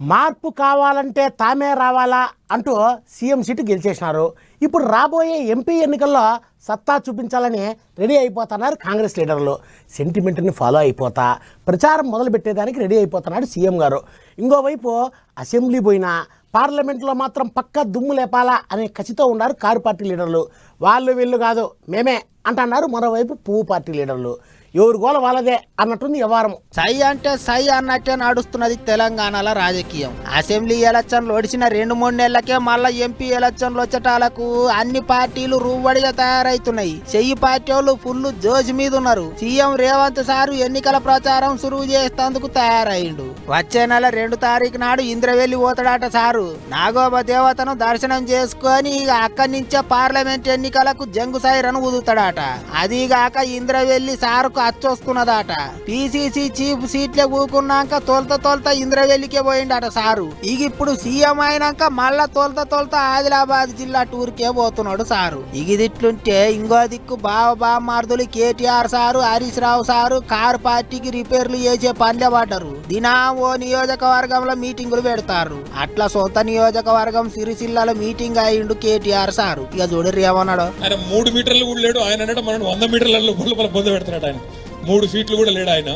మార్పు కావాలంటే తామే రావాలా అంటూ సీఎం సీటు గెలిచేసినారు. ఇప్పుడు రాబోయే ఎంపీ ఎన్నికల్లో సత్తా చూపించాలని రెడీ అయిపోతున్నారు కాంగ్రెస్ లీడర్లు. సెంటిమెంట్ని ఫాలో అయిపోతా ప్రచారం మొదలుపెట్టేదానికి రెడీ అయిపోతున్నాడు సీఎం గారు. ఇంకోవైపు అసెంబ్లీ పోయినా పార్లమెంట్లో మాత్రం పక్క దుమ్ము లేపాలా అనే కసితో ఉన్నారు కారు పార్టీ లీడర్లు. వాళ్ళు వీళ్ళు కాదు మేమే అంటున్నారు మరోవైపు పువ్వు పార్టీ లీడర్లు. ఎవరి గోల వాళ్ళదే అన్నట్టుంది వ్యవహారం సై అంటే సై అన్నట్టే నడుస్తున్నది తెలంగాణలో రాజకీయం. అసెంబ్లీ ఎలక్షన్లు ఒడిచిన రెండు మూడు నెలలకే మళ్ళా ఎంపీ ఎలక్షన్లు వచ్చేటాలకు అన్ని పార్టీలు రూవడిగా తయారైతున్నాయి. చెయ్యి పార్టీ వాళ్ళు ఫుల్ జోష్ మీద ఉన్నారు. సీఎం రేవంత్ సారు ఎన్నికల ప్రచారం సురువు చేసేందుకు తయారైండు. వచ్చే నెల రెండు తారీఖు నాడు ఇంద్రవెల్లి పోతాడట సారు. నాగోబ దేవతను దర్శనం చేసుకొని ఇక అక్కడి నుంచే పార్లమెంట్ ఎన్నికలకు జంగు సైరను ఊదుతాడట. అదిగాక ఇంద్రవెల్లి సారుకు అచ్చొస్తున్నదాట. పిసిసి చీఫ్ సీట్లే కూకున్నాక తొలత తొలత ఇంద్రవెల్లికే పోయిండట సారు. ఇక ఇప్పుడు సీఎం అయినాక మళ్ళా తొలత తొలత ఆదిలాబాద్ జిల్లా టూర్కే పోతున్నాడు సారు. ఇక ఇదిట్లుంటే ఇంకో దిక్కు బావ బామార్దులు KTR sir Harish Rao sir car పార్టీకి రిపేర్లు చేసే పనిలే పడ్డరు. దినా ఓ నియోజకవర్గంలో మీటింగులు పెడతారు. అట్లా సొంత నియోజకవర్గం సిరిసిల్లలో మీటింగ్ అయిండు కేటీఆర్ సారు. ఇక చూడరు ఏమన్నాడు. ఆయన మూడు మీటర్లు కూడా లేడు. ఆయన అంటే మనం వంద మీటర్ల లోపల పెడుతున్నాడు ఆయన. మూడు ఫీట్లు కూడా లేడు ఆయన.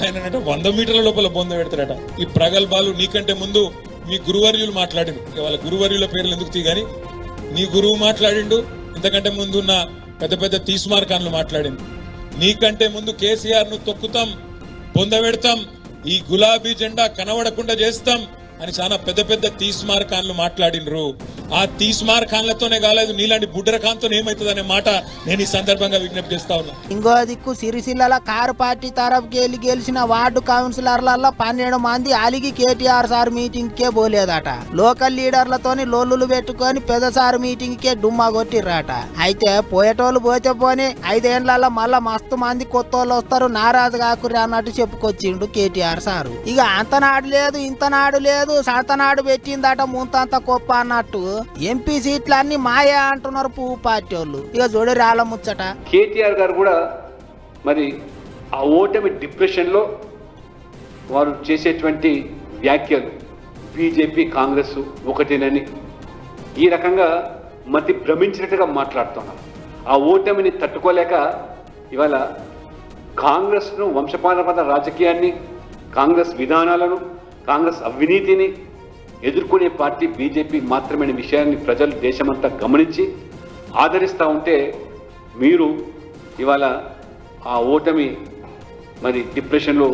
ఆయన అంటే వంద మీటర్ల లోపల బొంద పెడతాడట. ఈ ప్రగల్భాలు నీకంటే ముందు మీ గురువర్యులు మాట్లాడిండు. వాళ్ళ గురువర్యుల పేర్లు ఎందుకు తీగాని నీ గురువు మాట్లాడిండు ఇంతకంటే ముందు ఉన్న పెద్ద పెద్ద తీస్మార్కాన్లు మాట్లాడింది నీకంటే ముందు కేసీఆర్ను తొక్కుతాం బొంద పెడతాం ఈ గులాబీ జెండా కనబడకుండా చేస్తాం అని చాలా పెద్ద పెద్ద తీస్మార్ ఖాన్లు మాట్లాడినరు. ఆ తీస్మార్ ఖాన్లతోనే కాలేదు నీలాంటి బుడ్డర ఖాన్తో ఏమవుతుంది అనే మాట నేను ఈ సందర్భంగా విజ్ఞప్తి చేస్తా ఉన్నా. ఇంకో దిక్కు సిరిసిల్ల కారు పార్టీ తరఫుకి వెళ్ళి గెలిచిన వార్డు కౌన్సిలర్లలో పన్నెండు మంది అలిగి కేటీఆర్ సార్ మీటింగ్ కే పోలేదట. లోకల్ లీడర్లతోని లొల్లులు పెట్టుకొని పెద్ద సార్ మీటింగ్ కే డుమ్మా కొట్టిర్రట. అయితే పోయేటోళ్ళు పోతే పోని ఐదేళ్ళలో మళ్ళా మస్తు మంది కొత్త వాళ్ళు వస్తారు నారాజు కాకుర్రి అన్నట్టు చెప్పుకొచ్చిండు కేటీఆర్ సారు. ఇక అంతనాడు లేదు ఇంతనాడు లేదు సంతనాడు పెట్టిందట ముంతంత గొప్ప అన్నట్టు. ఎంపీ సీట్లన్నీ మాయా అంటున్నారు పువ్వు పార్టీ వాళ్ళు ఇక చూడు రాళ్ళ ముచ్చట. కేటీఆర్ గారు కూడా మరి ఆ ఓటమి డిప్రెషన్లో వారు చేసేటువంటి వ్యాఖ్యలు. బీజేపీ కాంగ్రెస్ ఒకటేనని ఈ రకంగా మతి భ్రమించినట్టుగా మాట్లాడుతున్నారు. ఆ ఓటమిని తట్టుకోలేక ఇవాళ కాంగ్రెస్ను వంశపారపద రాజకీయాన్ని కాంగ్రెస్ విధానాలను కాంగ్రెస్ అవినీతిని ఎదుర్కొనే పార్టీ బీజేపీ మాత్రమే విషయాన్ని ప్రజలు దేశమంతా గమనించి ఆదరిస్తూ ఉంటే మీరు ఇవాళ ఆ ఓటమి మరి డిప్రెషన్లో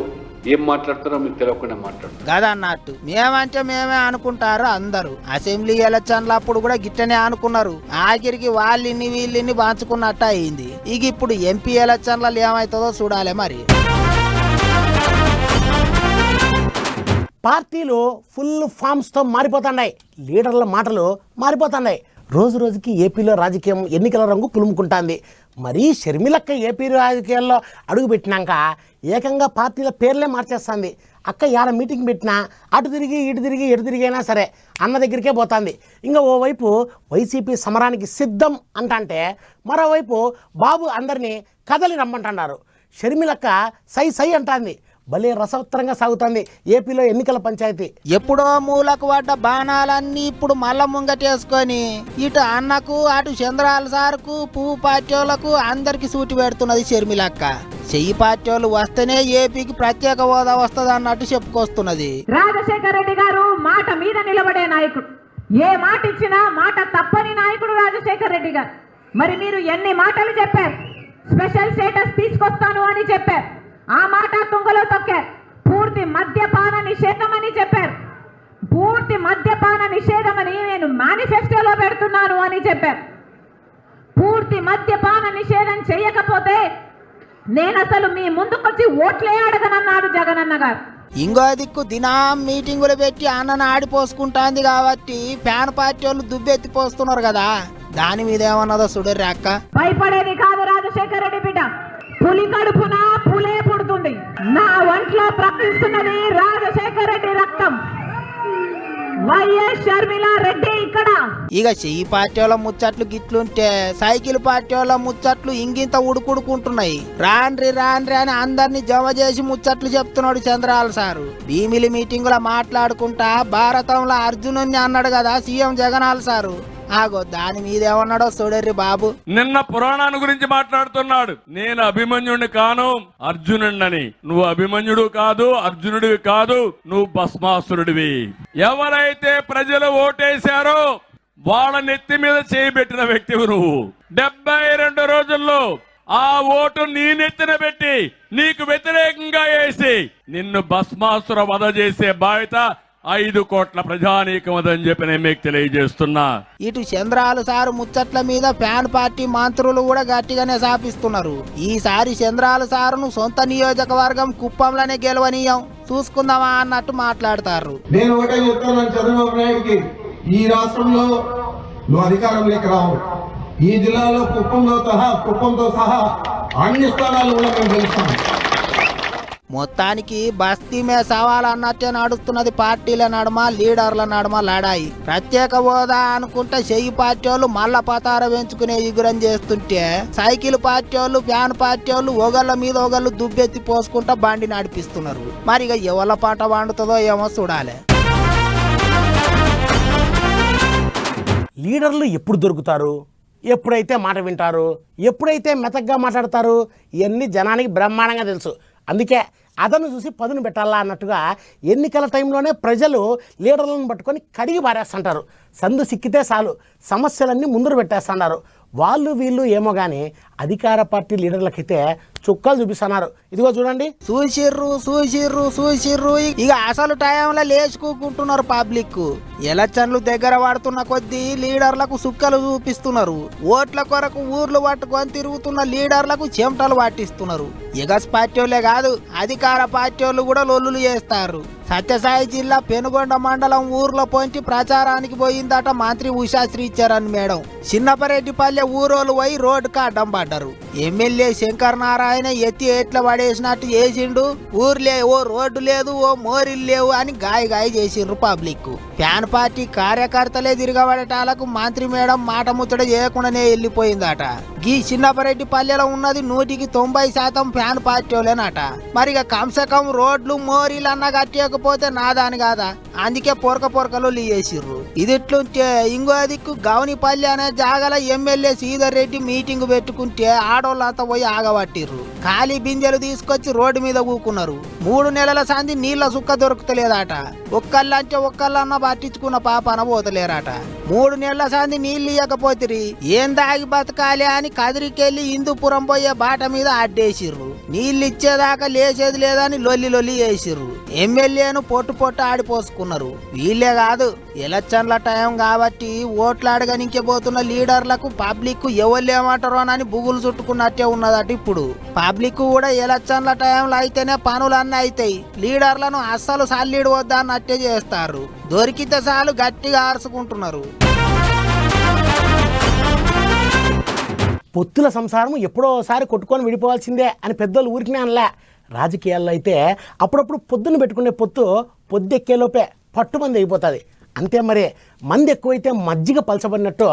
ఏం మాట్లాడుతారో మీకు తెలియకుండా మాట్లాడుతారు. గదన్నట్టు మేమంటే మేమే అనుకుంటారు అందరూ. అసెంబ్లీ ఎలక్షన్ల అప్పుడు కూడా గిట్టనే అనుకున్నారు. ఆఖరికి వాళ్ళని వీళ్ళని బాంచుకున్నట్టు అయింది. ఇక ఇప్పుడు ఎంపీ ఎలక్షన్లలో ఏమవుతుందో చూడాలి మరి. పార్టీలు ఫుల్ ఫామ్స్తో మారిపోతున్నాయి. లీడర్ల మాటలు మారిపోతున్నాయి. రోజు రోజుకి ఏపీలో రాజకీయం ఎన్నికల రంగు పులుముకుంటుంది మరీ షర్మిలక్క ఏపీ రాజకీయాల్లో అడుగుపెట్టినాక ఏకంగా పార్టీల పేర్లే మార్చేస్తుంది. అక్క యాడ మీటింగ్ పెట్టినా అటు తిరిగి ఇటు తిరిగి ఎటు తిరిగైనా సరే అన్న దగ్గరికే పోతుంది. ఇంకా ఓవైపు వైసీపీ సమరానికి సిద్ధం అంటంటే మరోవైపు బాబు అందరినీ కదలి రమ్మంటున్నారు. షర్మిలక్క సై సై అంటాంది. భలే రసవత్తరంగా సాగుతుంది. ఏపీలో ఎన్నికల పంచాయతీ. ఎప్పుడో మూలకు పడ్డ బాణాలన్నీ ఇప్పుడు మల్ల ముంగటేసుకొని ఇటు అన్నకు అటు చంద్రాల సార్కు పువ్వు పార్టీలకు అందరికి సూటి పెడుతున్నది షర్మిలక్క. చెయ్యి పార్టీలు వస్తేనే ఏపీకి ప్రత్యేక హోదా వస్తుంది అన్నట్టు చెప్పుకొస్తున్నది. రాజశేఖర రెడ్డి గారు మాట మీద నిలబడే నాయకుడు. ఏ మాట ఇచ్చినా మాట తప్పని నాయకుడు రాజశేఖర రెడ్డి గారు. మరి మీరు ఎన్ని మాటలు చెప్పారు? స్పెషల్ స్టేటస్ తీసుకొస్తాను అని చెప్పారు. ఆ మాట తుంగలో తొక్కారు. పూర్తి మద్యపాన నిషేధం అని చెప్పారు. పూర్తి మద్యపాన నిషేధం అని నేను మేనిఫెస్టోలో పెడుతున్నాను అని చెప్పారు. పూర్తి మద్యపాన నిషేధం చేయకపోతే నేను అసలు మీ ముందుకొచ్చి ఓట్లే అడగనన్నాడు జగనన్న గారు. ఇంకో దిక్కు దినం మీటింగులు పెట్టి అన్నను ఆడిపోసుకుంటాంది కాబట్టి ఫ్యాన్ పార్టీ వాళ్ళు దుబ్బెత్తి పోస్తున్నారు కదా. దాని మీద ఏమన్నదో చూడర్రి అక్క. భయపడేది కాదు రాజశేఖర రెడ్డి బిడ్డ. పులి కడుపున పులే పుడుతుంది. నా ఒంట్లో ప్రకటిస్తున్నది రాజశేఖర రెడ్డి రక్తం. వైఎస్ షర్మిల రెడ్డి ఇక్కడ. ఇక చెయ్యి పార్టీ వాళ్ళ ముచ్చట్లు గిట్లుంటే సైకిల్ పార్టీ వాళ్ళ ముచ్చట్లు ఇంగింత ఉడుకుడుకుంటున్నాయి. రాన్రి రాన్రి అని అందరినీ జమ చేసి ముచ్చట్లు చెప్తున్నాడు చంద్రాల సారు. భీమిలి మీటింగ్లో మాట్లాడుకుంటా భారతంలో అర్జునుని అన్నాడు కదా సీఎం జగనాల్ సారు. ఆగో దాని మీదేమన్నాడో చూడర్రి బాబు. నిన్న పురాణాన్ని గురించి మాట్లాడుతున్నాడు. నేను అభిమన్యుడిని కాను అర్జునుడిని నువ్వు అభిమన్యుడు కాదు అర్జునుడివి కాదు నువ్వు భస్మాసురుడివి. ఎవరైతే ప్రజలు ఓటేశారో వాళ్ళ నెత్తి మీద చేయబెట్టిన వ్యక్తివి నువ్వు. డెబ్బై రెండు రోజుల్లో ఆ ఓటు నీ నెత్తిన పెట్టి నీకు వ్యతిరేకంగా వేసి నిన్ను భస్మాసుర వధ చేసే బాధ్యత ఐదు కోట్ల ప్రజానీకమదని చెప్పి నేను మీకు తెలియజేస్తున్నా. ఇటు చంద్రాలు సారు ముచ్చట్ల మీద ఫ్యాన్ పార్టీ మంత్రులు కూడా గట్టిగానే సాపిస్తున్నారు. ఈసారి చంద్రాలు సారును సొంత నియోజకవర్గం కుప్పంలోనే గెలవనీయం. చూసుకుందామా అన్నట్టు మాట్లాడతారు. నేను ఒకటే చెప్తాను చంద్రబాబు నాయుడికి ఈ రాష్ట్రంలో నువ్వు అధికారంలోకి రావు. ఈ జిల్లాలో కుప్పంతో సహా కుప్పంతో సహా అన్ని స్థానాలు కూడా మేము గెలుస్తాం. మొత్తానికి బస్తీ సవాలన్నట్టే అన్నట్టే నడుస్తున్నది పార్టీల నడుమ లీడర్ల నడుమ లడాయి. ప్రత్యేక హోదా అనుకుంటే చెయ్యి పార్టీ వాళ్ళు మళ్ళా పతార పెంచుకునే ఎగురం చేస్తుంటే సైకిల్ పార్టీ వాళ్ళు ఫ్యాన్ పార్టీ వాళ్ళు ఒకళ్ళ మీద ఒకళ్ళు దుబ్బెత్తి పోసుకుంటా బండి నడిపిస్తున్నారు. మరి ఇక ఎవరి పాట వండుతుందో ఏమో చూడాలి. లీడర్లు ఎప్పుడు దొరుకుతారు? ఎప్పుడైతే మాట వింటారు? ఎప్పుడైతే మెతగ్గా మాట్లాడతారు? ఇవన్నీ జనానికి బ్రహ్మాండంగా తెలుసు. అందుకే అదను చూసి పదును పెట్టాలా అన్నట్టుగా ఎన్నికల టైంలోనే ప్రజలు లీడర్లను పట్టుకొని కడిగి పారేస్తుంటారు. సందు సిక్కితే చాలు సమస్యలన్నీ ముందర పెట్టేస్తున్నారు వాళ్ళు వీళ్ళు ఏమో కానీ అధికార పార్టీ లీడర్లకైతే చుక్కలు చూపిస్తున్నారు. ఇదిగో చూడండి. చూసిర్రు చూసిర్రు చూసిర్రు. ఇక అసలు టైంలో లేచుకుంటున్నారు పబ్లిక్. ఎలక్షన్లు దగ్గర పడుతున్న కొద్దీ లీడర్లకు సుక్కలు చూపిస్తున్నారు. ఓట్ల కొరకు ఊర్లు పట్టుకొని తిరుగుతున్న లీడర్లకు చెమటలు పట్టిస్తున్నారు. ఎగస్ పార్టీ వాళ్ళే కాదు అధికార పార్టీ వాళ్ళు కూడా లొల్లులు చేస్తారు. సత్యసాయి జిల్లా పెనుగొండ మండలం ఊర్లో పొంచి ప్రచారానికి పోయిందట మంత్రి ఉషాశ్రీ చరణ్ మేడం. చిన్నపరెడ్డిపల్లె ఊరోలు పోయి రోడ్డుకు అడ్డం పడ్డారు. ఎమ్మెల్యే శంకర్ నారాయణ ఎత్తి ఎట్ల పడేసినట్టు చేసిండు? ఊర్లే ఓ రోడ్డు లేదు ఓ మోరీలు లేవు అని గాయ గాయ చేసిండ్రు పబ్లిక్. ఫ్యాన్ పార్టీ కార్యకర్తలే తిరగబడటాలకు మంత్రి మేడం మాట ముచ్చట చేయకుండానే వెళ్ళిపోయిందట. గీ చిన్నపరెడ్డి పల్లెలో ఉన్నది నూటికి తొంభై శాతం ఫ్యాన్ పార్టీ వాళ్ళేనట. మరి ఇక కం రోడ్లు మోరీలు అన్న కట్టేయకపోతే నాదాని కాదా? అందుకే పొరక పొరకలు లీయేసిర్రు ఇది ఇట్లుంటే ఇంకో దిక్కు గౌనిపల్లి అనే జాగల ఎమ్మెల్యే శ్రీధర్ రెడ్డి మీటింగ్ పెట్టుకుంటే ఆడోళ్ళంతా పోయి ఆగబట్టిర్రు. ఖాళీ బిందెలు తీసుకొచ్చి రోడ్డు మీద ఊకున్నారు. మూడు నెలల సంది నీళ్ళ సుక్క దొరుకుతలేదట. ఒక్కళ్ళంటే ఒక్కళ్ళన్న పట్టించుకున్న పాపన పోతలేరట. మూడు నెలల సంది నీళ్ళు ఇవ్వకపోతిరి ఏం దాగి బతకాలి అని కదిరికెళ్ళి హిందూపురం పోయే బాట మీద అడ్డేసిర్రు. నీళ్ళు ఇచ్చేదాకా లేచేది లేదని లొల్లి లొల్లి వేసిర్రు ఎమ్మెల్యేను పొట్టు పొట్టు ఆడిపోసుకున్నారు. వీళ్ళే కాదు ఎలక్షన్ల టైం కాబట్టి ఓట్లు పోతున్న లీడర్లకు పబ్లిక్ ఎవరు లేమంటారోనని బుగులు చుట్టుకున్నట్టే ఉన్నదట ఇప్పుడు. పబ్లిక్ కూడా ఎలక్షన్ల టైంలో అయితేనే పనులన్నీ అవుతాయి లీడర్లను అస్సలు సల్లీడు వద్దా అన్నట్టే చేస్తారు. దొరికితే చాలు గట్టిగా ఆర్చుకుంటున్నారు. పొత్తుల సంసారం ఎప్పుడో ఒకసారి కొట్టుకొని విడిపోవాల్సిందే అని పెద్దలు ఊరికినే అనలే. రాజకీయాల్లో అయితే అప్పుడప్పుడు పొద్దున పెట్టుకునే పొత్తు పొద్దెక్కేలోపే పట్టుమంది అయిపోతుంది. అంతే మరి మంది ఎక్కువైతే మజ్జిగ పలచబడినట్టు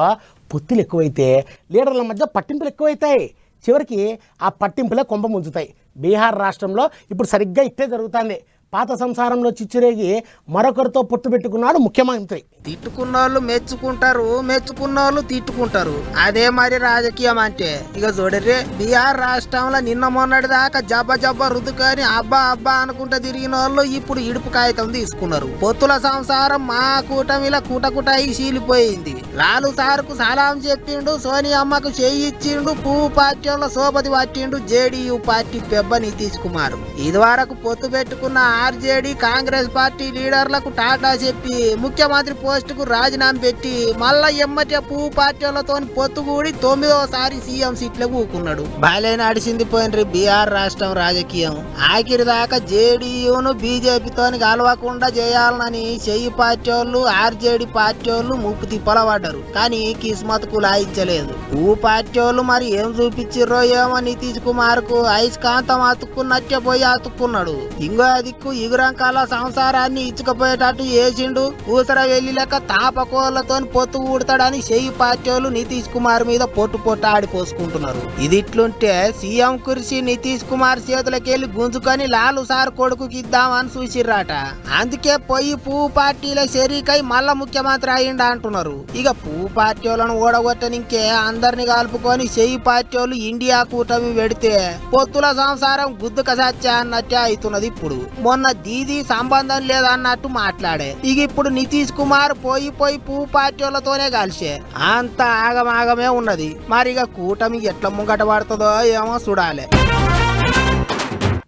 పొత్తులు ఎక్కువైతే లీడర్ల మధ్య పట్టింపులు ఎక్కువైతాయి చివరికి ఆ పట్టింపులే కొంప ముంచుతాయి. బీహార్ రాష్ట్రంలో ఇప్పుడు సరిగ్గా ఇట్టే జరుగుతుంది. పాత సంసారంలో చిచ్చురేగి మరొకరితో పొత్తు పెట్టుకున్నాడు ముఖ్యమంత్రి. తిట్టుకున్నోళ్ళు మెచ్చుకుంటారు మెచ్చుకున్నోళ్ళు తిట్టుకుంటారు. అదే మరి రాజకీయం అంటే. ఇక చూడరే బీహార్ రాష్ట్రంలో నిన్న మొన్నటి దాకా జబ్బ జబ్బ రుదుకొని అబ్బా అబ్బా అనుకుంటా తిరిగిన వాళ్ళు ఇప్పుడు ఇడుపు కాగితం తీసుకున్నారు. పొత్తుల సంసారం మా కూటమిలా కుటకుట అయి చీలిపోయింది. లాలు సార్కు సలాం చెప్పిండు సోనియమ్మకు చెయ్యి ఇచ్చిండు పువ్వు పార్టీలో సోపతి పట్టిండు జేడీయూ పార్టీ పెబ్బ నితీష్ కుమార్. ఇదివరకు పొత్తు పెట్టుకున్న ఆర్జేడీ కాంగ్రెస్ పార్టీ లీడర్లకు టాటా చెప్పి ముఖ్యమంత్రి పోస్టుకు రాజీనామా పెట్టి మళ్ళా ఎమ్మటే పువ్వు పార్టీలతో పొత్తుగూడి తొమ్మిదోసారి సీఎం సీట్లకు కూకున్నాడు. బాలే నడిచింది పోయినరి బీఆర్ రాష్ట్రం రాజకీయం. ఆఖరి దాకా జేడీయూను బీజేపీతో కలవకుండా చేయాలని చెయ్యి పార్టీ వాళ్ళు ఆర్జేడీ పార్టీ వాళ్ళు ముప్పు తిప్పలబడ్డారు. కానీ కిస్మత్కు లాయించలేదు. పువ్వు పార్టీ వాళ్ళు మరి ఏం చూపించిర్రో ఏమో నితీష్ కుమార్కు ఐస్కాంతం అతుక్కున్నట్టే పోయి అతుక్కున్నాడు. ఇంకో దిక్కు ఇగురంకాల సంసారాన్ని ఇచ్చుకపోయేటట్టు చేసిండు. ఊసర వెళ్ళి లెక్క తాపకోళ్ళతో పొత్తు ఊడతాడని చెయ్యి పార్టీ నితీష్ కుమార్ మీద పొట్టు పొట్టు ఆడిపోసుకుంటున్నారు ఇది ఇట్లుంటే సీఎం కురిసి నితీష్ కుమార్ చేతులకెళ్ళి గుంజుకొని లాలు సార్ కొడుకుకి ఇద్దామని చూసిర్రాట. అందుకే పోయి పువ్వు పార్టీల షరీకై మళ్ళా ముఖ్యమంత్రి అయ్యిండ అంటున్నారు. ఇక పువ్వు పార్టీ వాళ్ళను ఓడగొట్టనికే అందరిని కలుపుకొని చెయ్యి పార్టీ వాళ్ళు ఇండియా కూటమి పెడితే పొత్తుల సంసారం గుద్దుక సత్య అన్నట్టే అవుతున్నది ఇప్పుడు. మొన్న దీది సంబంధం లేదన్నట్టు మాట్లాడే. ఇక ఇప్పుడు నితీష్ కుమార్ పోయి పోయి పువ్వు పార్టీలతోనే కలిసే. అంత ఆగమాగమే ఉన్నది. మరి ఇక కూటమి ఎట్లా ముంగట పడుతుందో ఏమో చూడాలి.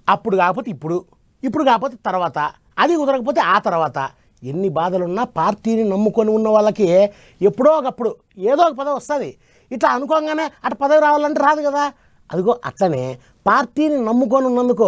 అప్పుడు కాకపోతే ఇప్పుడు ఇప్పుడు కాకపోతే తర్వాత అది కుదరకపోతే ఆ తర్వాత. ఎన్ని బాధలున్నా పార్టీని నమ్ముకొని ఉన్న వాళ్ళకి ఎప్పుడో ఒకప్పుడు ఏదో ఒక పదవి వస్తుంది. ఇట్లా అనుకోగానే అటు పదవి రావాలంటే రాదు కదా. అదిగో అట్లనే పార్టీని నమ్ముకొని ఉన్నందుకు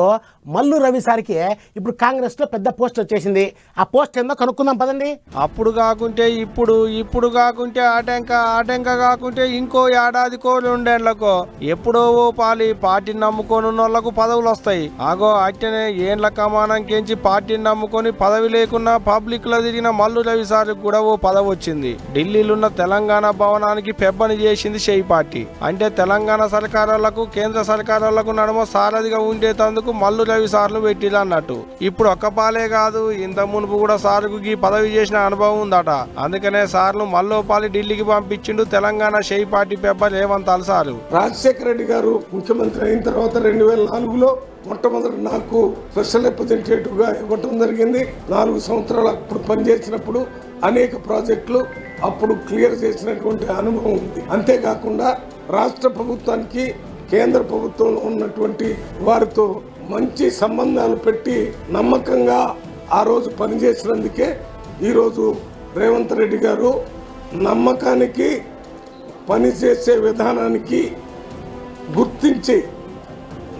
మల్లు రవి సార్కి ఇప్పుడు కాంగ్రెస్లో పెద్ద పోస్ట్ వచ్చేసింది. ఆ పోస్ట్ ఏందో కనుక్కుందాం పదండి. అప్పుడు కాకుంటే ఇప్పుడు ఇప్పుడు కాకుంటే ఆటంక ఆటంక కాకుంటే ఇంకో ఏడాదికో రెండేళ్ళకో ఎప్పుడో ఓ పాలి పార్టీని నమ్ముకొని ఉన్న వాళ్ళకు పదవులు వస్తాయి ఆగో అట్టనే ఏండ్ల కమానంకించి పార్టీని నమ్ముకొని పదవి లేకున్నా పబ్లిక్లో తిరిగిన మల్లు రవి సార్కి కూడా ఓ పదవి వచ్చింది. ఢిల్లీలో ఉన్న తెలంగాణ భవనానికి పెబ్బని చేసింది షెయి పార్టీ. అంటే తెలంగాణ సర్కారాలకు కేంద్ర సర్కారాలకు నడుమ సారథిగా ఉండేటందుకు మల్లు రవి సార్లు పెట్టిరు అన్నట్టు. ఇప్పుడు ఒక్క పాలే కాదు ఇంత మునుపు కూడా సార్కు ఈ పదవి చేసిన అనుభవం ఉందట. అందుకనే సార్లు మల్లోపాలి ఢిల్లీకి పంపించిండు తెలంగాణ షేయి పార్టీ పెబ్బ రేవంత్ సారు. రాజశేఖర రెడ్డి గారు ముఖ్యమంత్రి అయిన తర్వాత రెండు వేల నాలుగులో మొట్టమొదటి నాకు స్పెషల్ రిప్రజెంటేటివ్గా ఇవ్వటం జరిగింది. నాలుగు సంవత్సరాలు అప్పుడు పనిచేసినప్పుడు అనేక ప్రాజెక్టులు అప్పుడు క్లియర్ చేసినటువంటి అనుభవం ఉంది. అంతేకాకుండా రాష్ట్ర ప్రభుత్వానికి కేంద్ర ప్రభుత్వంలో ఉన్నటువంటి వారితో మంచి సంబంధాలు పెట్టి నమ్మకంగా ఆ రోజు పనిచేసినందుకే ఈరోజు రేవంత్ రెడ్డి గారు నమ్మకానికి పనిచేసే విధానానికి గుర్తించి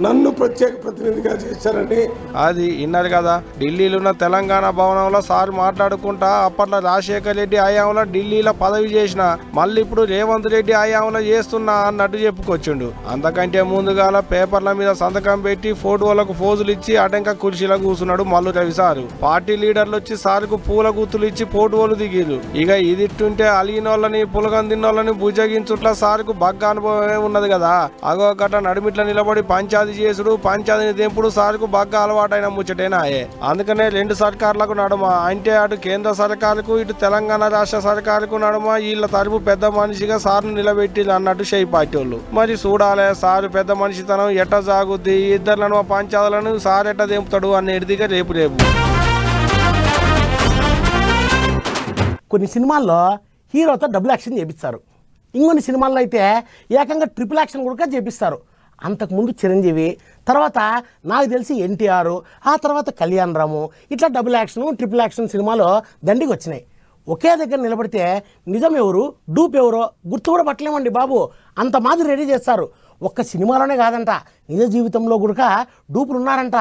నన్ను ప్రత్యేక ప్రతినిధిగా చేశారని. అది విన్నారు కదా. ఢిల్లీలో ఉన్న తెలంగాణ భవనంలో సార్ మాట్లాడుకుంటా అప్పట్లో రాజశేఖర్ రెడ్డి హయాంలో ఢిల్లీలో పదవి చేసిన మళ్ళీ ఇప్పుడు రేవంత్ రెడ్డి హయాంలో చేస్తున్నా అన్నట్టు చెప్పుకొచ్చిండు. అంతకంటే ముందుగాల పేపర్ల మీద సంతకం పెట్టి ఫోటోలకు ఫోజులు ఇచ్చి అటంక కుర్చీలో కూర్చున్నాడు మల్లు రవి సారు. పార్టీ లీడర్లు వచ్చి సార్కు పూల గుర్తులు ఇచ్చి ఫోటోలు దిగిరు ఇక ఇదిట్టుంటే అలిగినోళ్ళని పులగం తిన్నోళ్ళని భుజగించుట్ల సార్కు బగ్గ అనుభవమే ఉన్నది కదా. అగో గట నడుమిట్ల నిలబడి పంచాయతీ చేసుడు పంచాదని తెంపుడు సార్కు బగ్గ అలవాటైన ముచ్చటేనాయే అందుకనే రెండు సర్కార్లకు నడుమ. అంటే అటు కేంద్ర సర్కారుకు ఇటు తెలంగాణ రాష్ట్ర సర్కారుకు నడుమ. వీళ్ళ తరపు పెద్ద మనిషిగా సార్ను నిలబెట్టి అన్నట్టు షై పార్టీ వాళ్ళు మరి చూడాలే సారు పెద్ద మనిషితనం ఎట్ట సాగుద్ది? ఇద్దరు పంచాదలను సార్ ఎట్ట దింపుతాడు అనేటిదిగా రేపు రేపు. కొన్ని సినిమాల్లో హీరోతో డబుల్ యాక్షన్ చేపిస్తారు. ఇంకొన్ని సినిమాల్లో అయితే ఏకంగా ట్రిపుల్ యాక్షన్ కూడా చేపిస్తారు. అంతకుముందు చిరంజీవి తర్వాత నాకు తెలిసి ఎన్టీఆర్ ఆ తర్వాత కళ్యాణ్ రాము ఇట్లా డబుల్ యాక్షన్ ట్రిపుల్ యాక్షన్ సినిమాలో దండికి వచ్చినాయి. ఒకే దగ్గర నిలబడితే నిజం ఎవరు డూప్ ఎవరో గుర్తు కూడా పట్టలేమండి బాబు. అంత మాదిరి రెడీ చేస్తారు. ఒక్క సినిమాలోనే కాదంట. నిజ జీవితంలో కూడా డూపులు ఉన్నారంట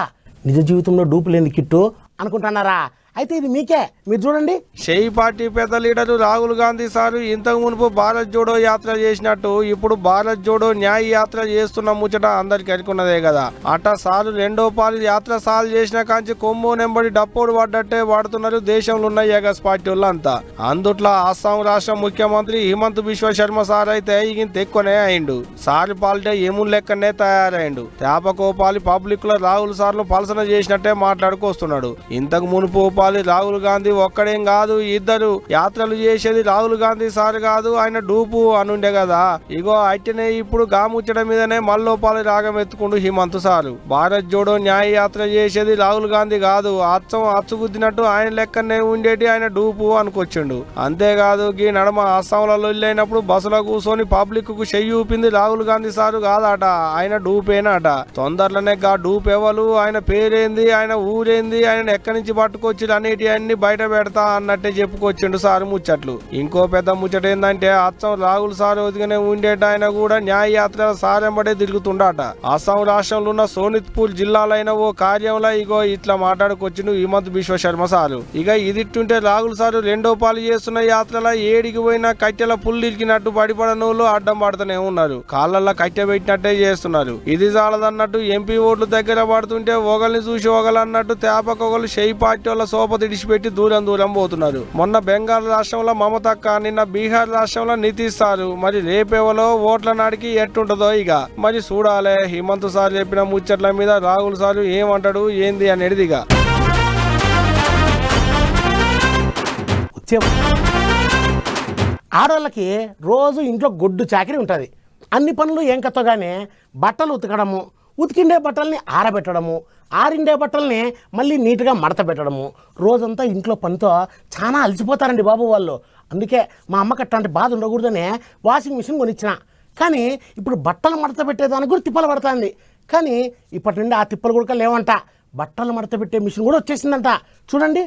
నిజ జీవితంలో డూపు లేని కిట్టు అనుకుంటున్నారా? అయితే ఇది మీకే. మీరు చూడండి. షేయి పార్టీ పెద్ద లీడరు రాహుల్ గాంధీ సారు ఇంతకు మునుపు భారత్ జోడో యాత్ర చేసినట్టు ఇప్పుడు భారత్ జోడో న్యాయ యాత్ర చేస్తున్న ముచ్చట అందరికి అనుకున్నదే కదా. అట సారు రెండో పాలు యాత్ర సాలు చేసిన కాంచి కొమ్ము నెంబడి డప్పోడు పడ్డట్టే వాడుతున్నారు దేశంలో ఉన్న ఏగస్ పార్టీ వాళ్ళంతా. అందుట్లో అస్సాం రాష్ట్ర ముఖ్యమంత్రి హిమంత్ బిశ్వ శర్మ సార్ అయితే ఇంత ఎక్కువనే అయిండు. సారి పాలిటే ఎములు లెక్కనే తయారైండు. తేపకోపాలి పబ్లిక్లో రాహుల్ సార్లు పలసన చేసినట్టే మాట్లాడుకొస్తున్నాడు. ఇంతకు మునుపు పాలి రాహుల్ గాంధీ ఒక్కడేం కాదు ఇద్దరు యాత్రలు చేసేది రాహుల్ గాంధీ సార్ కాదు ఆయన డూపు అనుండే కదా. ఇగో అయితేనే ఇప్పుడు గాముచ్చడం మీదనే మల్లోపాలి రాగం ఎత్తుకుండు హిమంత్ సారు. భారత్ జోడో న్యాయ యాత్ర చేసేది రాహుల్ గాంధీ కాదు. అచ్చం అచ్చుగుద్దినట్టు ఆయన లెక్కనే ఉండేటి ఆయన డూపు అనుకొచ్చిండు. అంతేకాదు గీ నడమ అస్సాంలలో వెళ్ళినప్పుడు బస్సులో కూర్చొని పబ్లిక్కు చెయ్యి ఊపింది రాహుల్ గాంధీ సారు కాదట. ఆయన డూపేనట. తొందరలోనే గా డూప్ ఎవరు ఆయన పేరేంది? ఆయన ఊరేంది? ఆయన ఎక్కడి నుంచి పట్టుకొచ్చి అనేటి అన్ని బయట పెడతా అన్నట్టే చెప్పుకొచ్చిండు సారు ముచ్చట్లు. ఇంకో పెద్ద ముచ్చట ఏంటంటే అచ్చం రాహుల్ సార్ ఒదిగానే ఉండేట ఆయన కూడా న్యాయ యాత్ర సారెంబడే తిరుగుతుండట. అస్సాం రాష్ట్రంలో ఉన్న సోనిత్పూర్ జిల్లాలైన ఓ కార్యంలో ఇగో ఇట్లా మాట్లాడుకొచ్చిండు హిమంత్ విశ్వ శర్మ సారు. ఇక ఇదిట్టుంటే రాహుల్ సారు రెండో పాలు చేస్తున్న యాత్రలో ఏడికి పోయినా కట్టెల పుల్లిరికినట్టు పడిపడనోళ్ళు అడ్డం పడుతూనే ఉన్నారు. కాళ్ళల్లో కట్టె పెట్టినట్టే చేస్తున్నారు. ఇది చాలదన్నట్టు ఎంపీ ఓట్లు దగ్గర పడుతుంటే ఒకరిని చూసి ఒకలన్నట్టు తేపకొకరు షెయి పార్టీ వాళ్ళ సోప తిడిచిపెట్టి దూరం దూరం పోతున్నారు. మొన్న బెంగాల్ రాష్ట్రంలో మమతక్క నిన్న బీహార్ రాష్ట్రంలో నితీష్ సారు. మరి రేపేవలో ఓట్ల నాడికి ఎట్టుంటదో ఇక మరి చూడాలే హిమంత్ సార్ చెప్పిన ముచ్చట్ల మీద రాహుల్ సారు ఏమంటాడు ఏంది అనేది ఇక ఆడవాళ్ళకి రోజు ఇంట్లో గొడ్డు చాకరీ ఉంటుంది. అన్ని పనులు ఏం కత్తగానే బట్టలు ఉతకడము ఉతికిండే బట్టల్ని ఆరబెట్టడము ఆరిండే బట్టల్ని మళ్ళీ నీట్గా మడత పెట్టడము. రోజంతా ఇంట్లో పనితో చాలా అలసిపోతారండి బాబు వాళ్ళు. అందుకే మా అమ్మకి అట్లాంటి బాధ ఉండకూడదనే వాషింగ్ మిషన్ కొనిచ్చిన. కానీ ఇప్పుడు బట్టలు మడత పెట్టేదానికి కూడా తిప్పలు పడుతుంది. కానీ ఇప్పటి నుండి ఆ తిప్పలు కూడా లేవంట. బట్టలు మడత పెట్టే మిషన్ కూడా వచ్చేసిందంట. చూడండి.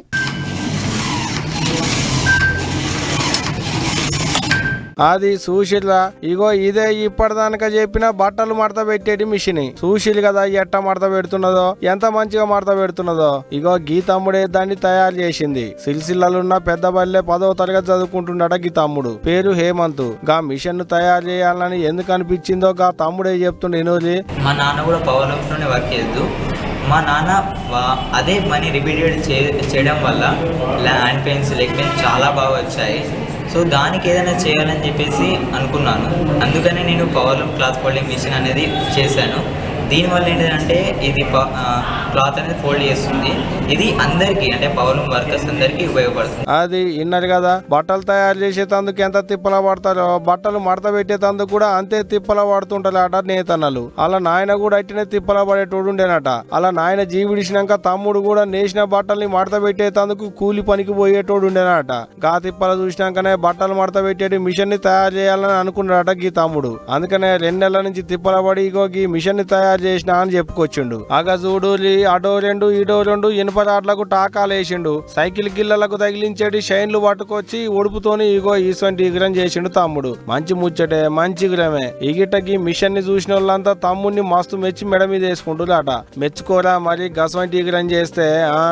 అది సుశీల. ఇగో ఇదే ఇప్పటిదానిక చెప్పిన బట్టలు మడత పెట్టేటి మిషన్. సుశీల్ కదా ఎట్ట మడత పెడుతున్నదో ఎంత మంచిగా మడత పెడుతున్నదో. ఇగో గీతమ్ముడే దాన్ని తయారు చేసింది. సిల్సిల్లలున్న పెద్ద బల్లె పదవ తరగతి చదువుకుంటున్నాడ గీ తమ్ముడు. పేరు హేమంత్. గా మిషన్ను తయారు చేయాలని ఎందుకు అనిపించిందో గా తమ్ముడే చెప్తుండే ఎనోజీ మా నాన్న కూడా పవర్లోనే వర్క్ చేస్తూ మా నాన్న అదే పని రిపీటెడ్ చేయడం వల్ల ల్యాండ్ పెయిన్స్ లెగ్ పెయిన్స్ చాలా బాగా వచ్చాయి. సో దానికి ఏదైనా చేయాలని చెప్పేసి అనుకున్నాను. అందుకనే నేను పవర్ క్లాత్ ఫోల్డింగ్ మిషన్ అనేది చేశాను. దీనివల్ల ఏంటంటే ఇది క్లాత్ అనేది ఫోల్డ్ చేస్తుంది. ఇది అందరికీ అంటే పవర్ వర్కర్స్ అందరికీ ఉపయోగపడుతుంది. అది విన్నారు కదా బట్టలు తయారు చేసేటందుకు ఎంత తిప్పల పడతారో బట్టలు మడత పెట్టేటందుకు కూడా అంతే తిప్పల పడుతుంటారు అట నేతన్నలు. అలా నాయన కూడా అట్టినే తిప్పల పడేటోడు ఉండేనట. అలా నాయన జీవిడిసినాక తమ్ముడు కూడా నేసిన బట్టల్ని మడత పెట్టేటందుకు కూలి పనికి పోయేటోడు ఉండేనట. గా తిప్పల చూసినాకనే బట్టలు మడత పెట్టేటి మిషన్ని తయారు చేయాలని అనుకున్నాడట గీ తమ్ముడు. అందుకనే రెండు నెలల నుంచి తిప్పల పడి ఇగో గీ మిషన్ని తయారు చేసిన అని చెప్పుకొచ్చిండు. అగ చూడు అడో రెండు ఈడో రెండు ఇనుప రాట్లకు టాకాలు వేసిండు. సైకిల్ గిల్లలకు తగిలించేటి షైన్లు పట్టుకొచ్చి ఉడుపుతోని ఇగో ఈసొంటి ఇగురం చేసిండు తమ్ముడు. మంచి ముచ్చటే మంచి ఇగురమే ఇగిటకి మిషన్ని చూసిన వాళ్ళంతా తమ్ముడిని మస్తు మెచ్చి మెడ మీద వేసుకుంటున్నారట మెచ్చుకోరా మరి గసవంటి ఇగురం చేస్తే ఆ?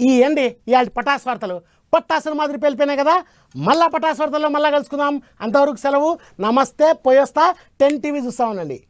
ఈ ఏంటి ఇవాళ పటాస్ వార్తలు. పట్టాసులు మాదిరి పేలిపోయినాయి కదా. మళ్ళా పటాస్ వార్తల్లో మళ్ళా కలుసుకుందాం. అంతవరకు సెలవు. నమస్తే పోయొస్తా. టెన్ టీవీ చూస్తా ఉండండి.